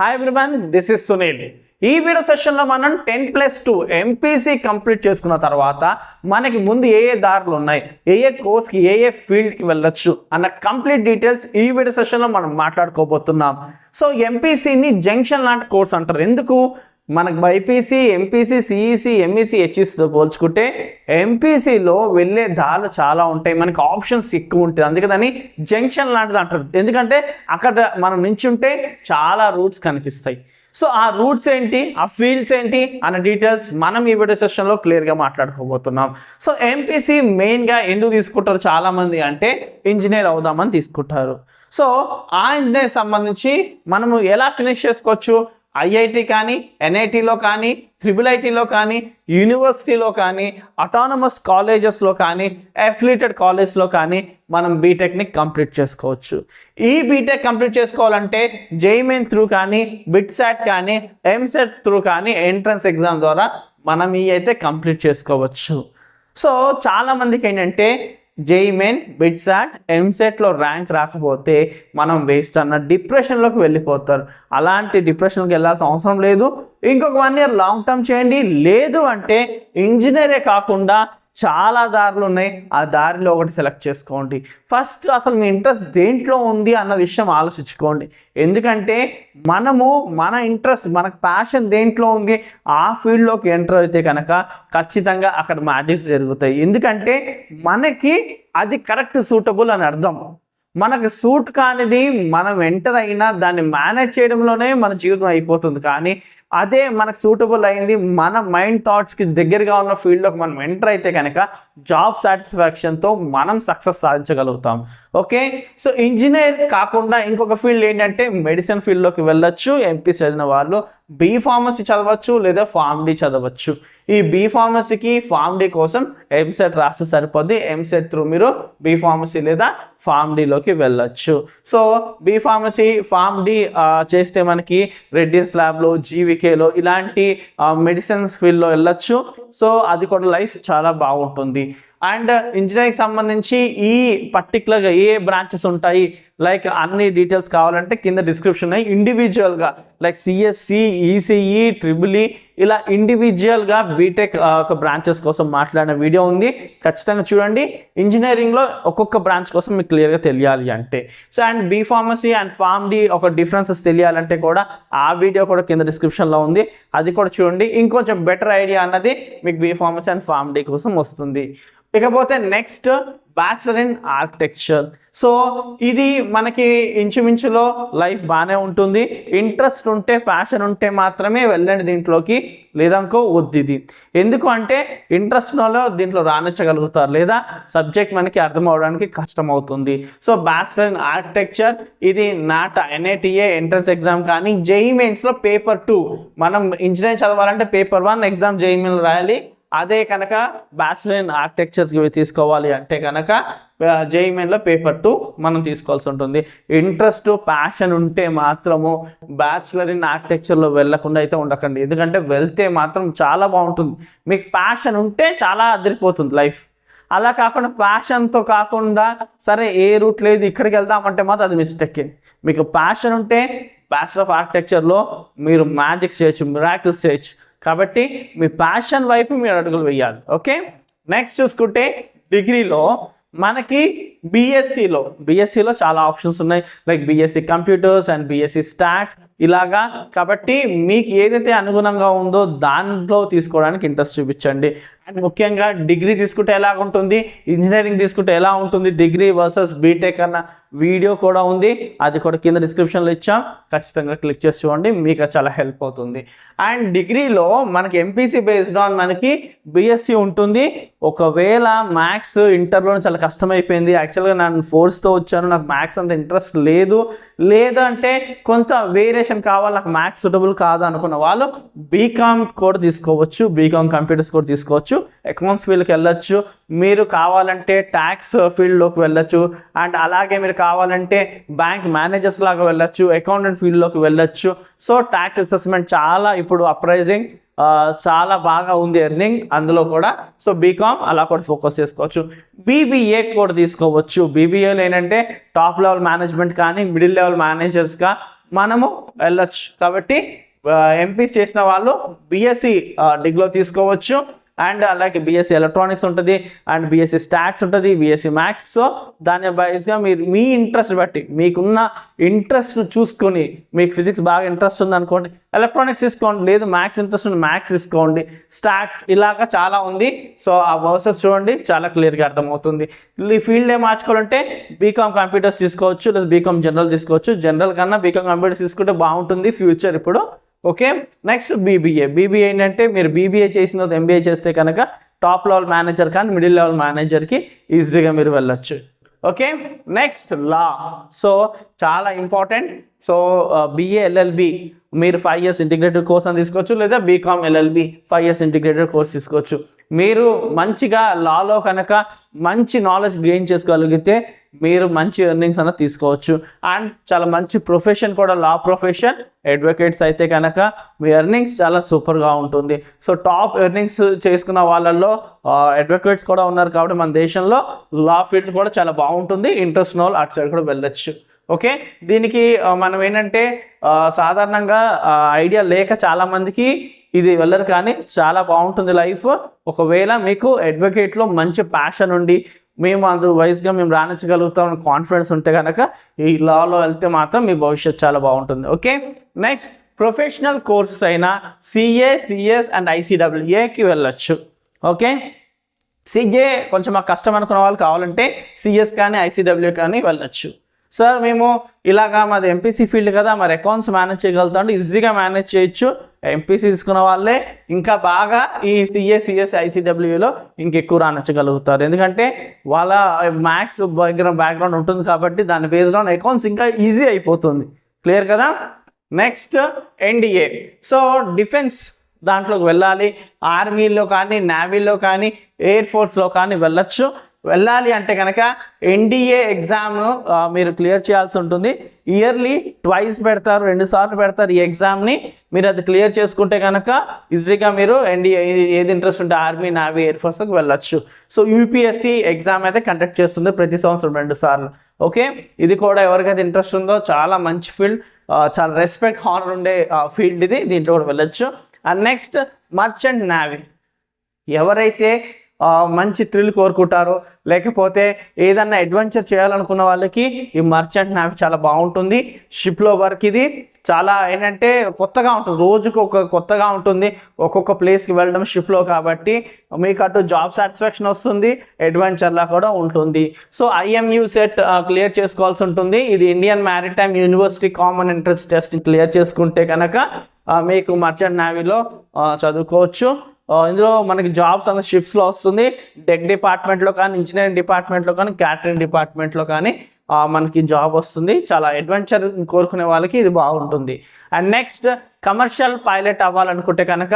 Hi everyone this is Sunil ఈ video సెషన్లో మనం ten plus two MPC complete చేసుకున్న తర్వాత మనకి ముందు ఏ ఏ దారులు ఉన్నాయి ఏ ఏ కోర్స్కి ఏ ఏ ఫీల్డ్కి వెళ్ళొచ్చు అన్న కంప్లీట్ డీటెయిల్స్ ఈ వీడియో సెషన్లో మనం మాట్లాడుకోబోతున్నాం. సో ఎంపీసీని జంక్షన్ లాంటి కోర్స్ అంటారు. ఎందుకు? మనకు బైపీసీ ఎంపీసీ సిఈసి ఎంఈసి హెచ్ఈసితో పోల్చుకుంటే ఎంపీసీలో వెళ్ళే దారులు చాలా ఉంటాయి. మనకి ఆప్షన్స్ ఎక్కువ ఉంటాయి. అందుకని జంక్షన్ లాంటిది అంటారు. ఎందుకంటే అక్కడ మనం నించుంటే చాలా రూట్స్ కనిపిస్తాయి. సో ఆ రూట్స్ ఏంటి? ఆ ఫీల్డ్స్ ఏంటి? అన్న డీటెయిల్స్ మనం ఈ వీడియో సెషన్లో క్లియర్గా మాట్లాడుకోబోతున్నాం. సో ఎంపీసీ మెయిన్గా ఎందుకు తీసుకుంటారు చాలామంది అంటే ఇంజనీర్ అవుదామని తీసుకుంటారు. సో ఆ ఇంజనీర్ సంబంధించి మనము ఎలా ఫినిష్ చేసుకోవచ్చు? ఐఐటి కానీ ఎన్ఐటిలో కానీ త్రిబుల్ ఐటీలో కానీ యూనివర్సిటీలో కానీ అటానమస్ కాలేజెస్లో కానీ అఫిలియేటెడ్ కాలేజ్లో కానీ మనం బీటెక్ని కంప్లీట్ చేసుకోవచ్చు. ఈ బీటెక్ కంప్లీట్ చేసుకోవాలంటే జైమెన్ త్రూ కానీ బిట్సాట్ కానీ ఎంసెట్ త్రూ కానీ ఎంట్రన్స్ ఎగ్జామ్ ద్వారా మనం ఈ అయితే కంప్లీట్ చేసుకోవచ్చు. సో చాలామందికి ఏంటంటే జైమెన్ బిట్సాట్ ఎంసెట్లో ర్యాంక్ రాకపోతే మనం వేస్ట్ అన్న డిప్రెషన్లోకి వెళ్ళిపోతారు. అలాంటి డిప్రెషన్కి వెళ్ళాల్సిన అవసరం లేదు. ఇంకొక వన్ ఇయర్ లాంగ్ టర్మ్ చేయండి. లేదు అంటే ఇంజనీరే కాకుండా చాలా దారులు ఉన్నాయి. ఆ దారిలో ఒకటి సెలెక్ట్ చేసుకోండి. ఫస్ట్ అసలు మీ ఇంట్రెస్ట్ దేంట్లో ఉంది అన్న విషయం ఆలోచించుకోండి. ఎందుకంటే మనము మన ఇంట్రెస్ట్ మన ప్యాషన్ దేంట్లో ఉంది ఆ ఫీల్డ్లోకి ఎంటర్ అయితే కనుక ఖచ్చితంగా అక్కడ మ్యాజిక్స్ జరుగుతాయి. ఎందుకంటే మనకి అది కరెక్ట్ సూటబుల్ అని అర్థం. మనకు సూట్ కానిది మనం ఎంటర్ అయినా దాన్ని మేనేజ్ చేయడంలోనే మన జీవితం అయిపోతుంది. కానీ అదే మనకు సూటబుల్ అయింది. మన మైండ్ థాట్స్కి దగ్గరగా ఉన్న ఫీల్డ్లోకి మనం ఎంటర్ అయితే కనుక జాబ్ సాటిస్ఫాక్షన్తో మనం సక్సెస్ సాధించగలుగుతాం. ఓకే సో ఇంజనీర్ కాకుండా ఇంకొక ఫీల్డ్ ఏంటంటే మెడిసిన్ ఫీల్డ్లోకి వెళ్ళొచ్చు. ఎంపీ చదివిన వాళ్ళు బీ ఫార్మసీ చదవచ్చు లేదా ఫార్మ్డీ చదవచ్చు. ఈ బీ ఫార్మసీకి ఫార్మ్డీ కోసం ఎంసెట్ రాస్తే సరిపోద్ది. ఎంసెట్ త్రూ మీరు బీ ఫార్మసీ లేదా ఫామ్ డిలోకి వెళ్ళొచ్చు. So B pharmacy Pharm D చేస్తే మనకి రెడ్డిస్ ల్యాబ్లో జీవికేలో ఇలాంటి మెడిసిన్స్ ఫీల్డ్లో వెళ్ళొచ్చు. సో అది కూడా లైఫ్ చాలా బాగుంటుంది. అండ్ ఇంజనీరింగ్ సంబంధించి ఈ పర్టికులర్గా ఏ బ్రాంచెస్ ఉంటాయి? లైక్ అన్ని డీటెయిల్స్ కావాలంటే కింద డిస్క్రిప్షన్ ఇండివిజువల్గా లైక్ సిఎస్సి ఈసీఈ ట్రిబుల్ ఇలా ఇండివిజువల్గా బీటెక్ ఒక బ్రాంచెస్ కోసం మాట్లాడిన వీడియో ఉంది. ఖచ్చితంగా చూడండి. ఇంజనీరింగ్లో ఒక్కొక్క బ్రాంచ్ కోసం మీకు క్లియర్గా తెలియాలి అంటే. So and B pharmacy and Pharm D ఒక డిఫరెన్సెస్ తెలియాలంటే కూడా ఆ వీడియో కూడా కింద డిస్క్రిప్షన్లో ఉంది. అది కూడా చూడండి. ఇంకొంచెం బెటర్ ఐడియా అన్నది మీకు B pharmacy and Pharm D కోసం వస్తుంది. ఇకపోతే next bachelor in architecture. So ఇది మనకి ఇంచుమించులో లైఫ్ బాగానే ఉంటుంది. ఇంట్రెస్ట్ ఉంటే ప్యాషన్ ఉంటే మాత్రమే వెళ్ళండి దీంట్లోకి లేదనుకో వద్దు ఇది. ఎందుకు అంటే ఇంట్రెస్ట్ వాళ్ళు దీంట్లో రాణించగలుగుతారు లేదా సబ్జెక్ట్ మనకి అర్థం అవడానికి కష్టం అవుతుంది సో బ్యాచులర్ ఇన్ ఆర్కిటెక్చర్ ఇది నాట్ ఎన్ఐటిఏ ఎంట్రన్స్ ఎగ్జామ్ కానీ జేఈ మెయిన్స్లో పేపర్ టూ. మనం ఇంజనీరింగ్ చదవాలంటే paper one exam JEE main రాయాలి అదే కనుక బ్యాచులర్ ఇన్ ఆర్కిటెక్చర్ తీసుకోవాలి అంటే కనుక జేఈమెన్లో పేపర్ టూ మనం తీసుకోవాల్సి ఉంటుంది. ఇంట్రెస్ట్ ప్యాషన్ ఉంటే మాత్రము బ్యాచులర్ ఇన్ ఆర్కిటెక్చర్లో వెళ్ళకుండా అయితే ఉండకండి. ఎందుకంటే వెళ్తే మాత్రం చాలా బాగుంటుంది. మీకు ప్యాషన్ ఉంటే చాలా అదిరిపోతుంది లైఫ్ అలా కాకుండా ప్యాషన్తో కాకుండా సరే ఏ రూట్ లేదు ఇక్కడికి వెళ్దామంటే మాత్రం అది మిస్టేక్ మీకు ప్యాషన్ ఉంటే బ్యాచులర్ ఆఫ్ ఆర్కిటెక్చర్లో మీరు మ్యాజిక్స్ చేయొచ్చు మిరాకిల్స్ చేయొచ్చు. కాబట్టి మీ ప్యాషన్ వైపు మీరు అడుగులు వేయాలి ఓకే? నెక్స్ట్ చూసుకుంటే డిగ్రీలో మనకి బీఎస్సీలో బీఎస్సీలో చాలా ఆప్షన్స్ ఉన్నాయి. Like BSc computers and BSc stats ఇలాగా. కాబట్టి మీకు ఏదైతే అనుగుణంగా ఉందో దాంట్లో తీసుకోవడానికి ఇంట్రెస్ట్ చూపించండి. అండ్ ముఖ్యంగా డిగ్రీ తీసుకుంటే ఎలా ఉంటుంది? ఇంజనీరింగ్ తీసుకుంటే ఎలా ఉంటుంది? డిగ్రీ వర్సెస్ బీటెక్ అన్న వీడియో కూడా ఉంది. అది కూడా కింద డిస్క్రిప్షన్లో ఇచ్చాం. ఖచ్చితంగా క్లిక్ చేసి చూడండి. మీకు చాలా హెల్ప్ అవుతుంది. అండ్ డిగ్రీలో మనకి ఎంపీసీ బేస్డ్ ఆన్ మనకి బీఎస్సీ ఉంటుంది. ఒకవేళ మ్యాథ్స్ ఇంటర్లో చాలా కష్టమైపోయింది. యాక్చువల్గా నేను ఫోర్స్తో వచ్చాను. నాకు మ్యాథ్స్ అంత ఇంట్రెస్ట్ లేదు. లేదంటే కొంత వేరియేషన్ కావాలి. నాకు మ్యాథ్స్ సూటబుల్ కాదు అనుకున్న వాళ్ళు బీకామ్ కూడా తీసుకోవచ్చు. బీకామ్ కంప్యూటర్స్ కూడా తీసుకోవచ్చు. అకౌంట్స్ ఫీల్డ్కి వెళ్ళొచ్చు. మీరు కావాలంటే ట్యాక్స్ ఫీల్డ్లోకి వెళ్ళొచ్చు. అండ్ అలాగే మీరు కావాలంటే బ్యాంక్ మేనేజర్స్ లాగా వెళ్ళొచ్చు అకౌంటెంట్ ఫీల్డ్లోకి వెళ్ళొచ్చు. సో ట్యాక్స్ అసెస్మెంట్ చాలా ఇప్పుడు అప్రైజింగ్ చాలా బాగా ఉంది ఎర్నింగ్ అందులో కూడా. సో బీకామ్ అలా కూడా ఫోకస్ చేసుకోవచ్చు. బీబీఏ కూడా తీసుకోవచ్చు. బీబీఏలో ఏంటంటే టాప్ లెవెల్ మేనేజ్మెంట్ కానీ మిడిల్ లెవెల్ మేనేజర్స్గా మనము వెళ్ళొచ్చు. కాబట్టి ఎంపీసీ చేసిన వాళ్ళు బీఎస్సీ డిగ్రీలో తీసుకోవచ్చు. అండ్ అలాగే బీఎస్సీ ఎలక్ట్రానిక్స్ ఉంటుంది అండ్ బీఎస్సీ స్టాక్స్ ఉంటుంది బీఎస్సీ మ్యాథ్స్ సో దాని బైస్గా మీరు మీ ఇంట్రెస్ట్ బట్టి మీకున్న ఇంట్రెస్ట్ చూసుకొని మీకు ఫిజిక్స్ బాగా ఇంట్రెస్ట్ ఉంది అనుకోండి ఎలక్ట్రానిక్స్ తీసుకోండి లేదు మ్యాథ్స్ ఇంట్రెస్ట్ ఉంది మ్యాథ్స్ తీసుకోండి. స్టాక్స్ ఇలాగా చాలా ఉంది. సో ఆ వర్సెస్ చూడండి చాలా క్లియర్గా అర్థమవుతుంది. ఈ ఫీల్డ్ ఏం మార్చుకోవాలంటే బీకామ్ కంప్యూటర్స్ తీసుకోవచ్చు లేదా బీకామ్ జనరల్ తీసుకోవచ్చు. జనరల్ కన్నా బీకామ్ కంప్యూటర్స్ తీసుకుంటే బాగుంటుంది ఫ్యూచర్ ఇప్పుడు ఓకే? నెక్స్ట్ బీబీఏ బీబీఏ ఏంటంటే మీరు బీబీఏ చేసిన ఎంబీఏ చేస్తే కనుక టాప్ లెవెల్ మేనేజర్ కానీ మిడిల్ లెవెల్ మేనేజర్కి ఈజీగా మీరు వెళ్ళొచ్చు. ఓకే? నెక్స్ట్ లా సో చాలా ఇంపార్టెంట్ సో బిఏ ఎల్ఎల్బి మీరు ఫైవ్ ఇయర్స్ ఇంటిగ్రేటెడ్ కోర్స్ అని తీసుకోవచ్చు లేదా BCom LLB five years integrated course తీసుకోవచ్చు. మీరు మంచిగా లాలో కనుక మంచి నాలెడ్జ్ గెయిన్ చేసుకోగలిగితే మీరు మంచి ఎర్నింగ్స్ అన్న తీసుకోవచ్చు. అండ్ చాలా మంచి ప్రొఫెషన్ కూడా లా ప్రొఫెషన్ అడ్వకేట్స్ అయితే కనుక మీ ఎర్నింగ్స్ చాలా సూపర్గా ఉంటుంది. సో టాప్ ఎర్నింగ్స్ చేసుకున్న వాళ్ళల్లో అడ్వకేట్స్ కూడా ఉన్నారు కాబట్టి మన దేశంలో లా ఫీల్డ్ కూడా చాలా బాగుంటుంది. ఇంట్రెస్ట్ ఉన్న వాళ్ళు అటు సైడ్ కూడా వెళ్ళొచ్చు. ఓకే? దీనికి మనం ఏంటంటే సాధారణంగా ఐడియా లేక చాలామందికి ఇది వెళ్ళరు కానీ చాలా బాగుంటుంది లైఫ్. ఒకవేళ మీకు అడ్వకేట్లో మంచి ప్యాషన్ ఉండి మేము అందు వయసుగా మేము రాణించగలుగుతాం కాన్ఫిడెన్స్ ఉంటే కనుక ఈ లాలో వెళ్తే మాత్రం మీ భవిష్యత్ చాలా బాగుంటుంది. ఓకే? నెక్స్ట్ ప్రొఫెషనల్ కోర్సెస్ అయిన సిఏ సిఎస్ అండ్ ఐసీడబ్ల్యూఏకి వెళ్ళొచ్చు. ఓకే? సిఏ కొంచెం మాకు కష్టం అనుకున్న వాళ్ళు కావాలంటే సిఎస్ కానీ ఐసీడబ్ల్యూ కానీ వెళ్ళొచ్చు. సార్ మేము ఇలాగా మాది ఎంపీసీ ఫీల్డ్ కదా మరి అకౌంట్స్ మేనేజ్ చేయగలుగుతాం అంటే ఈజీగా మేనేజ్ చేయొచ్చు ఎంపీసీ తీసుకున్న వాళ్ళే ఇంకా బాగా ఈ సిఏ సిఎస్ ఐసీడబ్ల్యూలో ఇంకెక్కువ రాణించగలుగుతారు. ఎందుకంటే వాళ్ళ మ్యాథ్స్ బ్యాక్గ్రౌండ్ బ్యాక్గ్రౌండ్ ఉంటుంది కాబట్టి దాని బేస్డ్ ఆన్ అకౌంట్స్ ఇంకా ఈజీ అయిపోతుంది. క్లియర్ కదా? నెక్స్ట్ ఎన్డీఏ సో డిఫెన్స్ దాంట్లోకి వెళ్ళాలి. ఆర్మీలో కానీ నేవీలో కానీ ఎయిర్ ఫోర్స్లో కానీ వెళ్ళొచ్చు. వెళ్ళాలి అంటే కనుక ఎన్డీఏ ఎగ్జామ్ను మీరు క్లియర్ చేయాల్సి ఉంటుంది. ఇయర్లీ ట్వైస్ పెడతారు రెండు సార్లు పెడతారు ఈ ఎగ్జామ్ని మీరు అది క్లియర్ చేసుకుంటే కనుక ఈజీగా మీరు ఎన్డీఏ ఏది ఇంట్రెస్ట్ ఉంటే ఆర్మీ నావీ ఎయిర్ ఫోర్స్కి వెళ్ళొచ్చు. సో యూపీఎస్సి ఎగ్జామ్ అయితే కండక్ట్ చేస్తుంది ప్రతి సంవత్సరం రెండు సార్లు. ఓకే ఇది కూడా ఎవరికైతే ఇంట్రెస్ట్ ఉందో చాలా మంచి ఫీల్డ్ చాలా రెస్పెక్ట్ హానర్ ఉండే ఫీల్డ్ ఇది. దీంట్లో కూడా వెళ్ళొచ్చు. అండ్ నెక్స్ట్ మర్చెంట్ నావీ ఎవరైతే మంచి థ్రిల్ కోరుకుంటారు. లేకపోతే ఏదన్నా అడ్వెంచర్ చేయాలనుకున్న వాళ్ళకి ఈ మర్చెంట్ నావీ చాలా బాగుంటుంది. షిప్లో వర్క్ ఇది. చాలా ఏంటంటే కొత్తగా ఉంటుంది. రోజుకు ఒక కొత్తగా ఉంటుంది. ఒక్కొక్క ప్లేస్కి వెళ్ళడం షిప్లో కాబట్టి మీకు అటు జాబ్ సాటిస్ఫాక్షన్ వస్తుంది. అడ్వెంచర్లా కూడా ఉంటుంది. సో ఐఎంయూ సెట్ క్లియర్ చేసుకోవాల్సి ఉంటుంది. ఇది Indian maritime university common entrance test clear చేసుకుంటే కనుక మీకు మర్చెంట్ నావీలో చదువుకోవచ్చు. ఇందులో మనకి జాబ్స్ అనేది షిప్స్లో వస్తుంది. డెక్ డిపార్ట్మెంట్లో కానీ ఇంజనీరింగ్ డిపార్ట్మెంట్లో కానీ క్యాటరింగ్ డిపార్ట్మెంట్లో కానీ మనకి జాబ్ వస్తుంది. చాలా అడ్వెంచర్ కోరుకునే వాళ్ళకి ఇది బాగుంటుంది. అండ్ నెక్స్ట్ కమర్షియల్ పైలట్ అవ్వాలనుకుంటే కనుక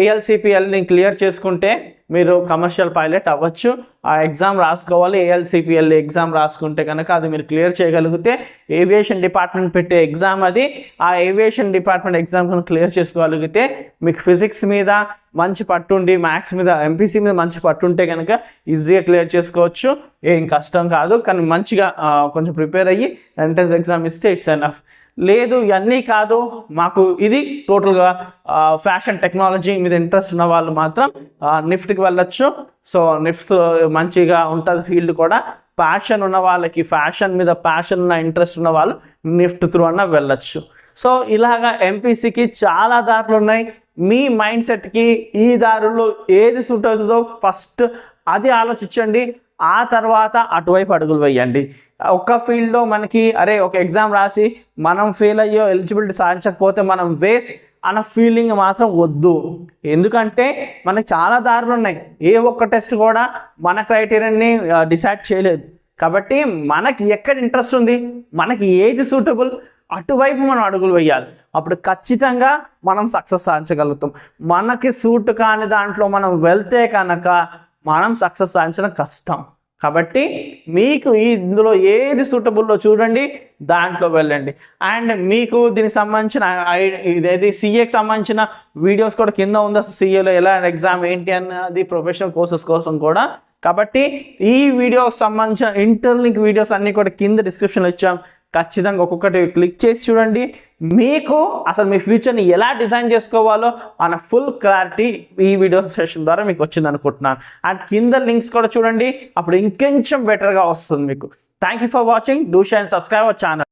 ఏఎల్సిపిఎల్ని క్లియర్ చేసుకుంటే మీరు కమర్షియల్ పైలట్ అవ్వచ్చు. ఆ ఎగ్జామ్ రాసుకోవాలి ఏఎల్సిపిఎల్ ఎగ్జామ్ రాసుకుంటే కనుక అది మీరు క్లియర్ చేయగలిగితే ఏవియేషన్ డిపార్ట్మెంట్ పెట్టే ఎగ్జామ్ అది. ఆ ఏవియేషన్ డిపార్ట్మెంట్ ఎగ్జామ్ కనుక క్లియర్ చేసుకోగలిగితే మీకు ఫిజిక్స్ మీద మంచి పట్టుండి మ్యాథ్స్ మీద ఎంపీసీ మీద మంచి పట్టుంటే కనుక ఈజీగా క్లియర్ చేసుకోవచ్చు. ఏం కష్టం కాదు కానీ మంచిగా కొంచెం ప్రిపేర్ అయ్యి ఎంట్రన్స్ ఎగ్జామ్ ఇస్తే ఇట్స్ ఎనఫ్ లేదు ఇవన్నీ కాదు. మాకు ఇది టోటల్గా ఫ్యాషన్ టెక్నాలజీ మీద ఇంట్రెస్ట్ ఉన్న వాళ్ళు మాత్రం నిఫ్ట్కి వెళ్ళొచ్చు. సో నిఫ్ట్స్ మంచిగా ఉంటుంది ఫీల్డ్ కూడా. ప్యాషన్ ఉన్న వాళ్ళకి ఫ్యాషన్ మీద ప్యాషన్ ఉన్న ఇంట్రెస్ట్ ఉన్న వాళ్ళు నిఫ్ట్ త్రూ అన్న వెళ్ళొచ్చు. సో ఇలాగా ఎంపీసీకి చాలా దారులు ఉన్నాయి. మీ మైండ్ సెట్కి ఈ దారుల్లో ఏది సూట్ అవుతుందో ఫస్ట్ అది ఆలోచించండి. ఆ తర్వాత అటువైపు అడుగులు వేయండి. ఒక్క ఫీల్డ్లో మనకి అరే ఒక ఎగ్జామ్ రాసి మనం ఫెయిల్ అయ్యో ఎలిజిబిలిటీ సాధించకపోతే మనం వేస్ట్ అన్న ఫీలింగ్ మాత్రం వద్దు. ఎందుకంటే మనకి చాలా దారులు ఉన్నాయి. ఏ ఒక్క టెస్ట్ కూడా మన క్రైటీరియాని డిసైడ్ చేయలేదు. కాబట్టి మనకి ఎక్కడ ఇంట్రెస్ట్ ఉంది? మనకి ఏది సూటబుల్? అటువైపు మనం అడుగులు వేయాలి. అప్పుడు ఖచ్చితంగా మనం సక్సెస్ సాధించగలుగుతాం. మనకి సూట్ కాని దాంట్లో మనం వెళ్తే కనుక మనం సక్సెస్ సాధించడం కష్టం. కాబట్టి మీకు ఈ ఇందులో ఏది సూటబుల్లో చూడండి దాంట్లో వెళ్ళండి. అండ్ మీకు దీనికి సంబంధించిన ఇదేది సీఏకి సంబంధించిన వీడియోస్ కూడా కింద ఉంది. అసలు సీఏలో ఎలా ఎగ్జామ్ ఏంటి అన్నది ప్రొఫెషనల్ కోర్సెస్ కోసం కూడా. కాబట్టి ఈ వీడియోకి సంబంధించిన ఇంటర్లింక్ వీడియోస్ అన్ని కూడా కింద డిస్క్రిప్షన్లో ఇచ్చాం. ఖచ్చితంగా ఒక్కొక్కటి క్లిక్ చేసి చూడండి. మీకు అసలు మీ ఫ్యూచర్ని ఎలా డిజైన్ చేసుకోవాలో అన్న ఫుల్ క్లారిటీ ఈ వీడియో సెషన్ ద్వారా మీకు వచ్చింది అనుకుంటున్నాను. అండ్ కింద లింక్స్ కూడా చూడండి. అప్పుడు ఇంకొంచెం బెటర్గా వస్తుంది మీకు. Thank you for watching do shine subscribe our channel